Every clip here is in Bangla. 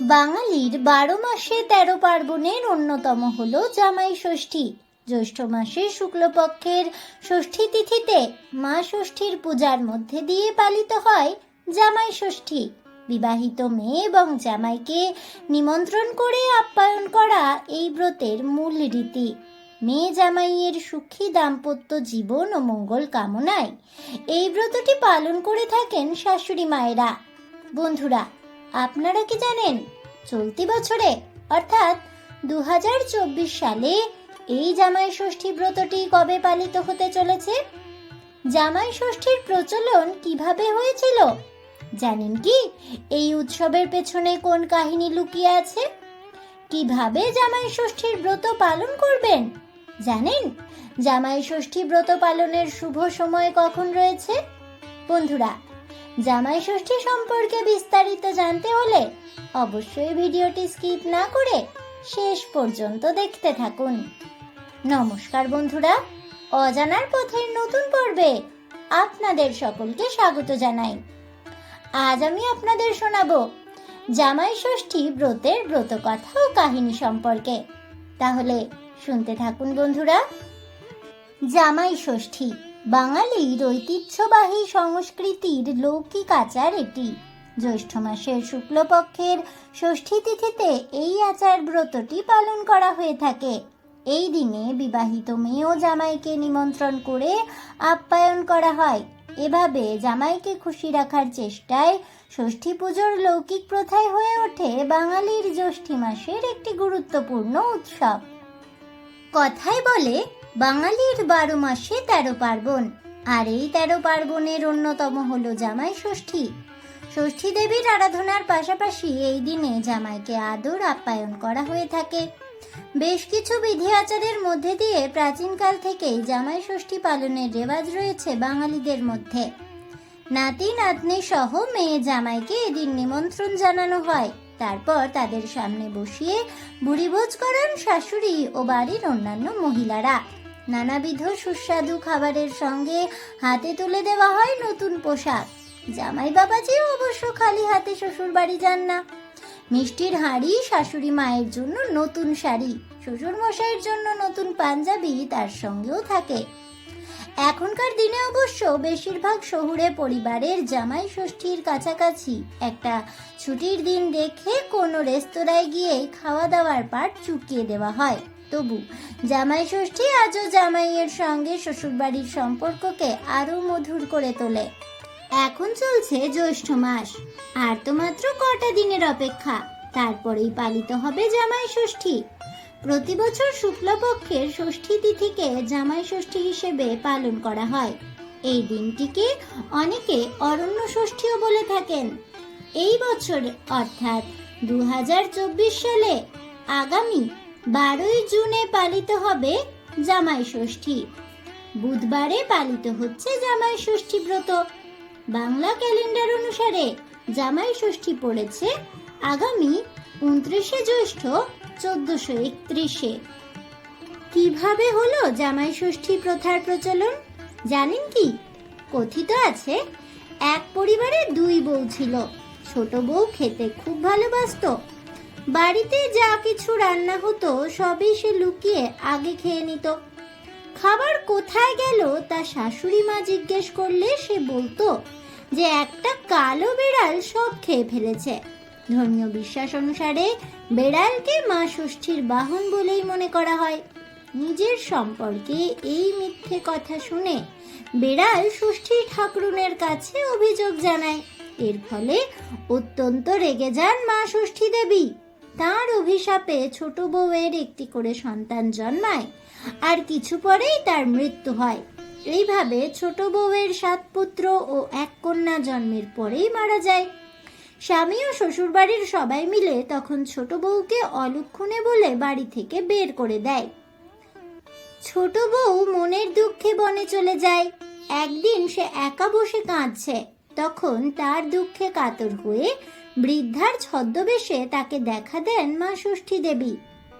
বাঙালির বারো মাসে তেরো পার্বণের অন্যতম হল জামাই ষষ্ঠী। জ্যৈষ্ঠ মাসে শুক্লপক্ষের ষষ্ঠী তিথিতে মা ষষ্ঠীর পূজার মধ্যে দিয়ে পালিত হয় জামাই ষষ্ঠী। বিবাহিত মেয়ে এবং জামাইকে নিমন্ত্রণ করে আপ্যায়ন করা এই ব্রতের মূল রীতি। মেয়ে জামাইয়ের সুখী দাম্পত্য জীবন ও মঙ্গল কামনায় এই ব্রতটি পালন করে থাকেন শাশুড়ি মায়েরা। বন্ধুরা আপনারা কি জানেন, চলতি বছরে, অর্থাৎ দু হাজার চব্বিশ সালে, এই জামাই ষষ্ঠী ব্রতটি কবে পালিত হতে চলেছে? জামাই ষষ্ঠীর প্রচলন কীভাবে হয়েছিল? জানেন কি, এই উৎসবের পেছনে কোন কাহিনী লুকিয়ে আছে? কীভাবে জামাই ষষ্ঠীর ব্রত পালন করবেন? জানেন, জামাই ষষ্ঠী ব্রত পালনের শুভ সময় কখন রয়েছে? বন্ধুরা জামাই ষষ্ঠী সম্পর্কে বিস্তারিত জানতে হলে অবশ্যই ভিডিওটি স্কিপ না করে শেষ পর্যন্ত দেখতে থাকুন। নমস্কার বন্ধুরা, অজানার পথের নতুন পর্বে আপনাদের সকলকে স্বাগত জানাই। আজ আমি আপনাদের শোনাবো জামাই ষষ্ঠী ব্রতের ব্রত কথা ও কাহিনী সম্পর্কে। তাহলে শুনতে থাকুন বন্ধুরা। জামাই ষষ্ঠী বাঙালির ঐতিহ্যবাহী সংস্কৃতির লৌকিক আচার এটি। জ্যৈষ্ঠ মাসের শুক্লপক্ষের ষষ্ঠী তিথিতে এই আচার ব্রতটি পালন করা হয়ে থাকে। এই দিনে বিবাহিত মেয়ে ও জামাইকে নিমন্ত্রণ করে আপ্যায়ন করা হয়। এভাবে জামাইকে খুশি রাখার চেষ্টায় ষষ্ঠী পুজোর লৌকিক প্রথায় হয়ে ওঠে বাঙালির জ্যৈষ্ঠী মাসের একটি গুরুত্বপূর্ণ উৎসব। কথায় বলে বাঙালির বারো মাসে তেরো পার্বণ, আর এই তেরো পার্বণের অন্যতম হল জামাই ষষ্ঠী। ষষ্ঠী দেবীর আরাধনার পাশাপাশি এই দিনে জামাইকে আদর আপ্যায়ন করা হয়ে থাকে। বেশ কিছু বিধি আচারের মধ্যে দিয়ে প্রাচীনকাল থেকেই জামাই ষষ্ঠী পালনের রেওয়াজ রয়েছে বাঙালিদের মধ্যে। নাতি, নাতনি সহ মেয়ে জামাইকে এদিন নিমন্ত্রণ জানানো হয়। তারপর তাদের সামনে বসিয়ে বুড়িভোজ করান শাশুড়ি ও বাড়ির অন্যান্য মহিলারা। নানাবিধ সুস্বাদু খাবারের সঙ্গে হাতে তুলে দেওয়া হয় নতুন পোশাক। জামাই বাবাজিও অবশ্য খালি হাতে শ্বশুর বাড়ি যান না। মিষ্টির হাঁড়ি শাশুড়ি মায়ের জন্য নতুন শাড়ি শ্বশুর মশাইয়ের জন্য নতুন পাঞ্জাবি তার সঙ্গেও থাকে। এখনকার দিনে অবশ্য বেশিরভাগ শহুরে পরিবারের জামাই ষষ্ঠীর কাছাকাছি একটা ছুটির দিন দেখে কোনো রেস্তোরাঁয় গিয়ে খাওয়া দাওয়ার পাট চুকিয়ে দেওয়া হয়। তবু জামাই ষষ্ঠী আজও জামাইয়ের সঙ্গে শ্বশুরবাড়ির সম্পর্ককে আরও মধুর করে তোলে। এখন চলছে জ্যৈষ্ঠ মাস, আর তো মাত্র কটা দিনের অপেক্ষা, তারপরেই পালিত হবে জামাই ষষ্ঠী। প্রতি বছর শুক্লপক্ষের ষষ্ঠী তিথিকে জামাই ষষ্ঠী হিসেবে পালন করা হয়। এই দিনটিকে অনেকে অরণ্য ষষ্ঠীও বলে থাকেন। এই বছর অর্থাৎ দু হাজার চব্বিশ সালে আগামী বারোই জুনে পালিত হবে জামাই ষষ্ঠী। বুধবারে পালিত হচ্ছে জামাই ষষ্ঠী ব্রত। বাংলা ক্যালেন্ডার অনুসারে জামাই ষষ্ঠী পড়েছে আগামী উনত্রিশে জ্যৈষ্ঠ চোদ্দশো একত্রিশে। কীভাবে হলো জামাই ষষ্ঠী প্রথার প্রচলন? জানেন কি? কথিত আছে, এক পরিবারে দুই বউ ছিল। ছোট বউ খেতে খুব ভালোবাসতো বাড়িতে যা কিছু রান্না হতো, সবই সে লুকিয়ে আগে খেয়ে নিত। খাবার কোথায় গেল, তা শাশুড়ি মা জিজ্ঞেস করলে সে বলতো যে, একটা কালো বেড়াল সব খেয়ে ফেলেছে। ধর্মীয় বিশ্বাস অনুসারে বেড়ালকে মা ষষ্ঠীর বাহন বলেই মনে করা হয়। নিজের সম্পর্কে এই মিথ্যে কথা শুনে বেড়াল ষষ্ঠী ঠাকুরুনের কাছে অভিযোগ জানায়। এর ফলে অত্যন্ত রেগে যান মা ষষ্ঠী দেবী। তার অভিশাপে ছোট বউয়ের একটি করে সন্তান জন্মায়, আর কিছু পরেই তার মৃত্যু হয়। এইভাবে ছোট বউয়ের সাত পুত্র ও এক কন্যা জন্মের পরেই মারা যায়। স্বামী ও শ্বশুরবাড়ির সবাই মিলে তখন ছোট বউকে অলক্ষণে বলে বাড়ি থেকে বের করে দেয়। ছোট বউ মনের দুঃখে বনে চলে যায়। একদিন সে একা বসে কাঁদছে। তখন তার দুঃখে কাতর হয়ে বৃদ্ধার ছদ্মবেশে তাকে দেখা দেন মা ষষ্ঠী দেবী।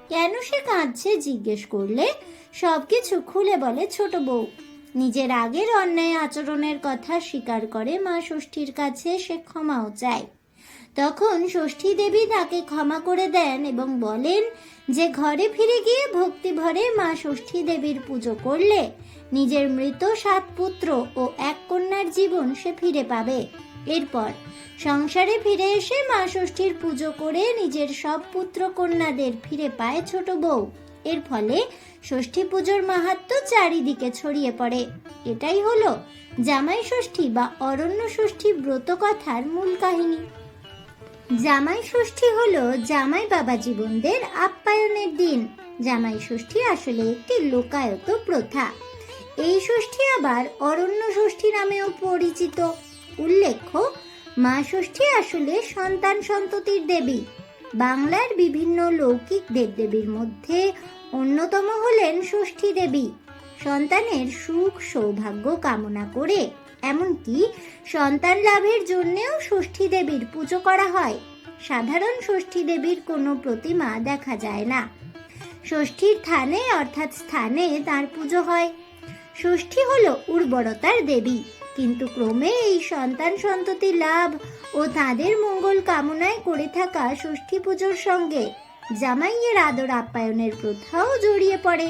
কেন সে কাঁদছে জিজ্ঞেস করলে? সবকিছু খুলে বলে ছোট বউ। নিজের আগের অন্যায় আচরণের কথা স্বীকার করে মা ষষ্ঠীর কাছে সে ক্ষমাও চায়। তখন ষষ্ঠী দেবী তাকে ক্ষমা করে দেন এবং বলেন যে ঘরে ফিরে গিয়ে ভক্তি ভরে মা ষষ্ঠী দেবীর পুজো করলে নিজের মৃত সাত পুত্র ও এক কন্যার জীবন সে ফিরে পাবে। এরপর সংসারে ফিরে এসে মা ষষ্ঠীর পুজো করে নিজের সব পুত্র কন্যাদের ফিরে পায় ছোট বউ। এর ফলে ষষ্ঠী পুজোর মাহাত্ম্য চারিদিকে ছড়িয়ে পড়ে। এটাই হলো জামাই ষষ্ঠী বা অরণ্য ষষ্ঠী ব্রত কথার মূল কাহিনী। জামাই ষষ্ঠী হলো জামাই বাবা জীবনদের আপ্যায়নের দিন। জামাই ষষ্ঠী আসলে একটি লোকায়ত প্রথা। এই ষষ্ঠী আবার অরণ্য ষষ্ঠী নামেও পরিচিত। উল্লেখ্য, মা ষষ্ঠী আসলে সন্তান সন্ততির দেবী। বাংলার বিভিন্ন লৌকিক দেবদেবীর মধ্যে অন্যতম হলেন ষষ্ঠী দেবী। সন্তানের সুখ, সৌভাগ্য কামনা করে, এমনকি সন্তান লাভের জন্যেও ষষ্ঠী দেবীর পুজো করা হয়। সাধারণ ষষ্ঠী দেবীর কোনো প্রতিমা দেখা যায় না। ষষ্ঠীর থানে অর্থাৎ স্থানে তার পুজো হয়। ষষ্ঠী হলো উর্বরতার দেবী। কিন্তু ক্রমে এই সন্তান সন্ততি লাভ ও তাদের মঙ্গল কামনায় করে থাকা ষষ্ঠী পুজোর সঙ্গে জামাইয়ের আদর আপ্যায়নের প্রথাও জড়িয়ে পড়ে।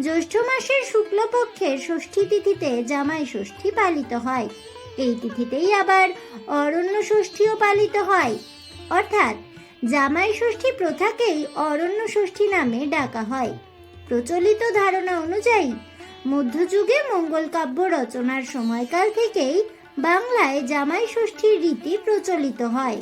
জ্যৈষ্ঠ মাসের শুক্লপক্ষের ষষ্ঠী তিথিতে জামাই ষষ্ঠী পালিত হয়। এই তিথিতেই আবার অরণ্য ষষ্ঠীও পালিত হয়। অর্থাৎ জামাই ষষ্ঠী প্রথাকেই অরণ্য ষষ্ঠী নামে ডাকা হয়। প্রচলিত ধারণা অনুযায়ী মধ্যযুগে মঙ্গল কাব্য রচনার সময়কাল থেকেই বাংলায় জামাই ষষ্ঠীর রীতি প্রচলিত হয়।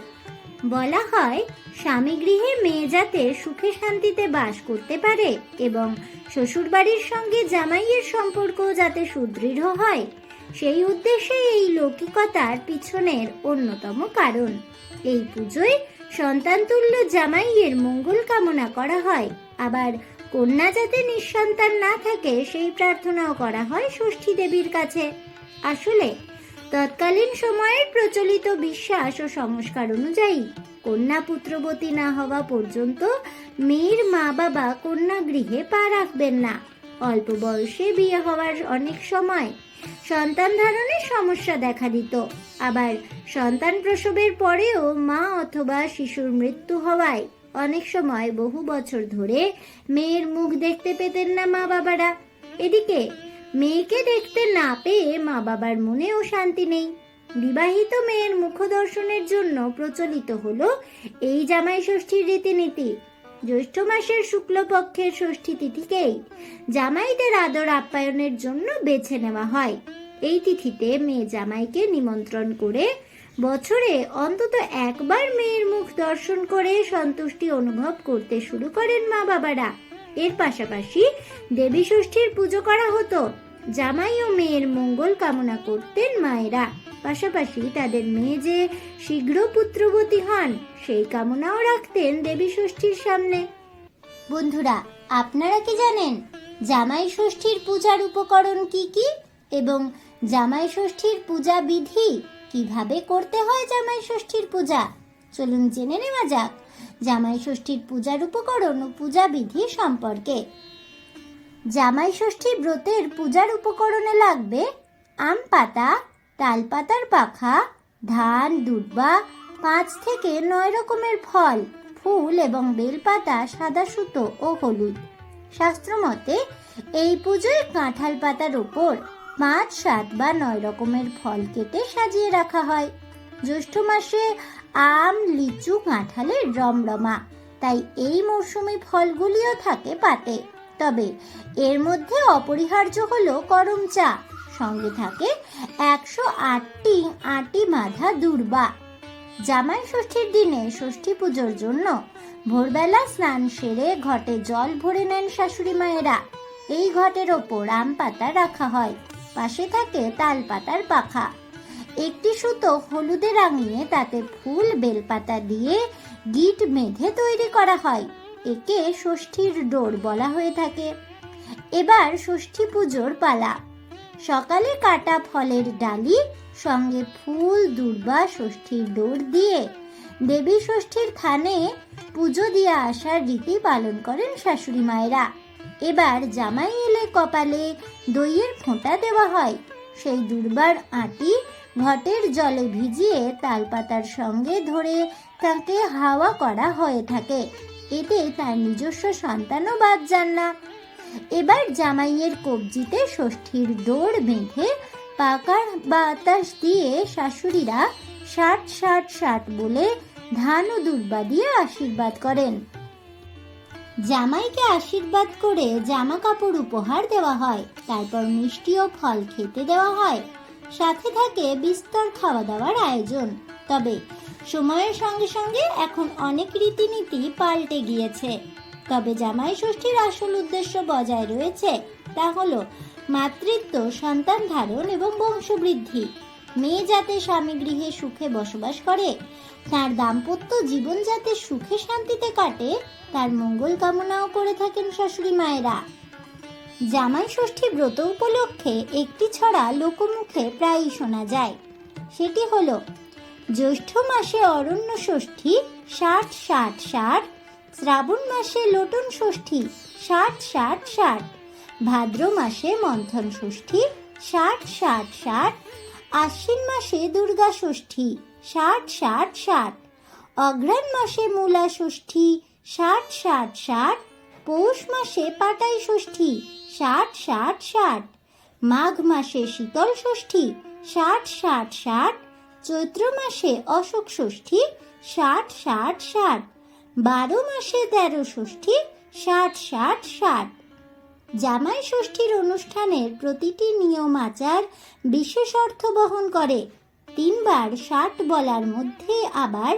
বলা হয়, স্বামী গৃহে মেয়ে যাতে সুখে শান্তিতে বাস করতে পারে এবং শ্বশুরবাড়ির সঙ্গে জামাইয়ের সম্পর্ক যাতে সুদৃঢ় হয়, সেই উদ্দেশ্যে এই লৌকিকতার পিছনের অন্যতম কারণ। এই পুজোয় সন্তানতুল্য জামাইয়ের মঙ্গল কামনা করা হয়। আবার কন্যা যাতে নিঃসন্তান না থাকে, সেই প্রার্থনাও করা হয় ষষ্ঠী দেবীর কাছে। আসলে, তৎকালীন সময়ের প্রচলিত বিশ্বাস ও সংস্কার অনুযায়ী কন্যা পুত্রবতী না হওয়া পর্যন্ত মেয়ের মা বাবা কন্যা গৃহে পা রাখবেন না। অল্প বয়সে বিয়ে হওয়ার অনেক সময় সন্তান ধারণের সমস্যা দেখা দিত। আবার সন্তান প্রসবের পরেও মা অথবা শিশুর মৃত্যু হওয়ায় অনেক সময় বহু বছর ধরে মেয়ের মুখ দেখতে পেতেন না মা বাবারা। এদিকে মেয়েকে দেখতে না পেয়ে মা বাবার মনেও শান্তি নেই। বিবাহিত মেয়ের মুখ দর্শনের জন্য প্রচলিত হলো এই জামাই ষষ্ঠীর রীতিনীতি। জ্যৈষ্ঠ মাসের শুক্লপক্ষের ষষ্ঠী তিথিকেই জামাইদের আদর আপ্যায়নের জন্য বেছে নেওয়া হয়। এই তিথিতে মেয়ে জামাইকে নিমন্ত্রণ করে বছরে অন্তত একবার মেয়ের মুখ দর্শন করে সন্তুষ্টি অনুভব করতে শুরু করেন মা বাবারা। এর পাশাপাশি দেবী ষষ্ঠীর পুজো করা হতো। জামাই ও মেয়ের মঙ্গল কামনা করতেন মায়েরা। পাশাপাশি তাদের মেয়ে যে শীঘ্র পুত্রবতী হন, সেই কামনাও রাখতেন দেবী ষষ্ঠীর সামনে। বন্ধুরা, আপনারা কি জানেন, জামাই ষষ্ঠীর পূজার উপকরণ কি কি? এবং জামাই ষষ্ঠীর পূজা বিধি কীভাবে করতে হয় জামাই ষষ্ঠীর পূজা? চলুন জেনে নেওয়া যাক জামাই ষষ্ঠীর পূজার উপকরণ ও পূজা বিধি সম্পর্কে। জামাই ষষ্ঠী ব্রতের পূজার উপকরণে লাগবে আম পাতা তালপাতার পাখা, ধান দুর্বা পাঁচ থেকে নয় রকমের ফল, ফুল এবং বেলপাতা, সাদা সুতো ও হলুদ। শাস্ত্রমতে এই পুজোয় কাঁঠাল পাতার ওপর পাঁচ সাত বা নয় রকমের ফল কেটে সাজিয়ে রাখা হয়। জ্যৈষ্ঠ মাসে আম, লিচু, কাঁঠালের রমরমা। তাই এই মৌসুমি ফলগুলিও থাকে পাতে তবে এর মধ্যে অপরিহার্য হলো করম চা। সঙ্গে থাকে একশো আটটি আটি বাঁধা দুর্বা। জামাই ষষ্ঠীর দিনে ষষ্ঠী পুজোর জন্য ভোরবেলা স্নান সেরে ঘটে জল ভরে নেন শাশুড়ি মায়েরা। এই ঘটের ওপর আম পাতা রাখা হয়। পাশে থাকে তাল পাতার পাখা। একটি সুতো হলুদে রাঙিয়ে তাতে ফুল, বেলপাতা দিয়ে গিট মেঘে তৈরি করা হয়। একে ষষ্ঠীর ডোর বলা হয়ে থাকে। এবার ষষ্ঠী পুজোর পালা। সকালে কাটা ফলের ডালি, সঙ্গে ফুল, দুর্বা ষষ্ঠীর ডোর দিয়ে দেবী ষষ্ঠীর থানে পুজো দিয়ে আসার রীতি পালন করেন শাশুড়ি মায়েরা। এবার জামাই এলে কপালে দইয়ের ফোঁটা দেওয়া হয়। সেই দুর্বার আটি ঘটের জলে ভিজিয়ে তালপাতার সঙ্গে ধরে তাকে হাওয়া করা হয়ে থাকে। এতে তার নিজস্ব সন্তানও বাদ যান না। এবার জামাইয়ের কবজিতে ষষ্ঠীর দৌড় বেঁধে পাকার বাতাস দিয়ে শাশুড়িরা ষাট ষাট ষাট বলে ধান ও দুর্বা দিয়ে আশীর্বাদ করেন। জামাইকে আশীর্বাদ করে জামা কাপড় উপহার দেওয়া হয়, তারপর মিষ্টি ও ফল খেতে দেওয়া হয়। সাথে থাকে বিস্তর খাওয়া দাওয়ার আয়োজন। তবে সময়ের সঙ্গে সঙ্গে এখন অনেক রীতিনীতি পাল্টে গিয়েছে। তবে জামাই ষষ্ঠীর আসল উদ্দেশ্য বজায় রয়েছে, তা হলো মাতৃত্ব, সন্তান ধারণ এবং বংশবৃদ্ধি। মেয়ে যাতে স্বামী গৃহে সুখে বসবাস করে, তার দাম্পত্য জীবন যাতে সুখে শান্তিতে কাটে, তার মঙ্গল কামনাও করে থাকেন শাশুড়ি মায়েরা। জামাই ষষ্ঠী ব্রত উপলক্ষে একটি ছড়া লোকমুখে প্রায়ই শোনা যায়। সেটি হলো, জ্যৈষ্ঠ মাসে অরণ্য ষষ্ঠী, ষাট ষাট ষাট, শ্রাবণ মাসে লোটন ষষ্ঠী, ষাট ষাট ষাট, ভাদ্র মাসে মন্থন ষষ্ঠী, ষাট ষাট ষাট আশ্বিন মাসে দুর্গা ষষ্ঠী, ষাট ষাট ষাট। অঘ্রাণ মাসে মূলা ষষ্ঠী, ষাট ষাট ষাট। পৌষ মাসে পাটাই ষষ্ঠী, ষাট ষাট ষাট। মাঘ মাসে শীতল ষষ্ঠী, ষাট ষাট ষাট। চৈত্র মাসে অশোক ষষ্ঠী, ষাট ষাট ষাট। বারো মাসে তেরো ষষ্ঠী, ষাট ষাট ষাট। জামাই ষষ্ঠীর অনুষ্ঠানের প্রতিটি নিয়ম আচার বিশেষ অর্থ বহন করে। তিনবার ষাট বলার মধ্যে আবার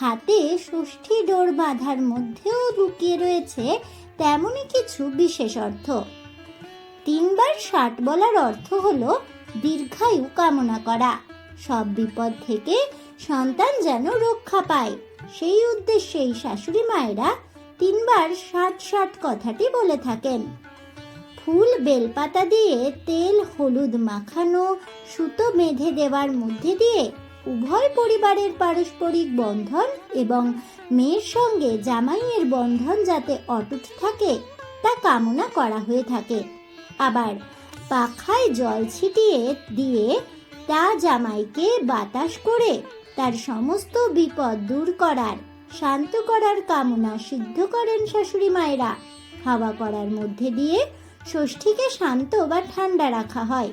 হাতে ষষ্ঠী ডোর বাঁধার মধ্যেও লুকিয়ে রয়েছে তেমনই কিছু বিশেষ অর্থ। তিনবার ষাট বলার অর্থ হলো দীর্ঘায়ু কামনা করা। সব বিপদ থেকে সন্তান যেন রক্ষা পায়। সেই উদ্দেশ্যেই শাশুড়ি মায়েরা তিনবার ষাট ষাট কথাটি বলে থাকেন। ফুল বেলপাতা দিয়ে তেল হলুদ মাখানো, সুতো বেঁধে দেওয়ার মধ্যে দিয়ে উভয় পরিবারের পারস্পরিক বন্ধন এবং মেয়ের সঙ্গে জামাইয়ের বন্ধন যাতে অটুট থাকে, তা কামনা করা হয়ে থাকে। আবার পাখায় জল ছিটিয়ে দিয়ে তা জামাইকে বাতাস করে তার সমস্ত বিপদ দূর করার, শান্ত করার কামনা সিদ্ধ করেন শাশুড়ি মায়েরা। হাওয়া করার মধ্যে দিয়ে ষষ্ঠীকে শান্ত বা ঠান্ডা রাখা হয়।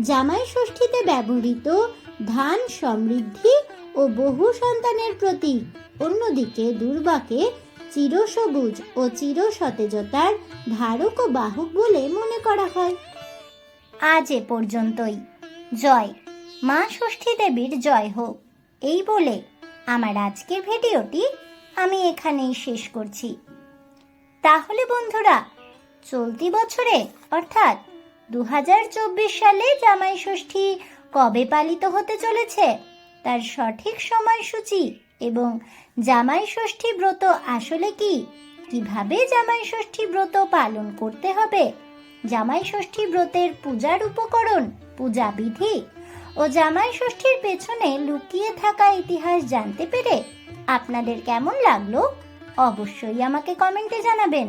জামাই ষষ্ঠীতে ব্যবহৃত ধান সমৃদ্ধি ও বহু সন্তানের প্রতীক অন্যদিকে দুর্বাকে চিরসবুজ ও চির সতেজতার ধারক ও বাহক বলে মনে করা হয়। আজ এ পর্যন্তই। জয়। মা ষষ্ঠী দেবীর জয় হোক। এই বলে আমার আজকের ভিডিওটি আমি এখানেই শেষ করছি। তাহলে বন্ধুরা চলতি বছরে, অর্থাৎ দু হাজার চব্বিশ সালে জামাই ষষ্ঠী কবে পালিত হতে চলেছে, তার সঠিক সময়সূচি এবং জামাই ষষ্ঠী ব্রত আসলে কি? কীভাবে জামাই ষষ্ঠী ব্রত পালন করতে হবে? জামাই ষষ্ঠী ব্রতের পূজার উপকরণ পূজা বিধি ও জামাই ষষ্ঠীর পেছনে লুকিয়ে থাকা ইতিহাস জানতে পেরে আপনাদের কেমন লাগল? অবশ্যই আমাকে কমেন্টে জানাবেন।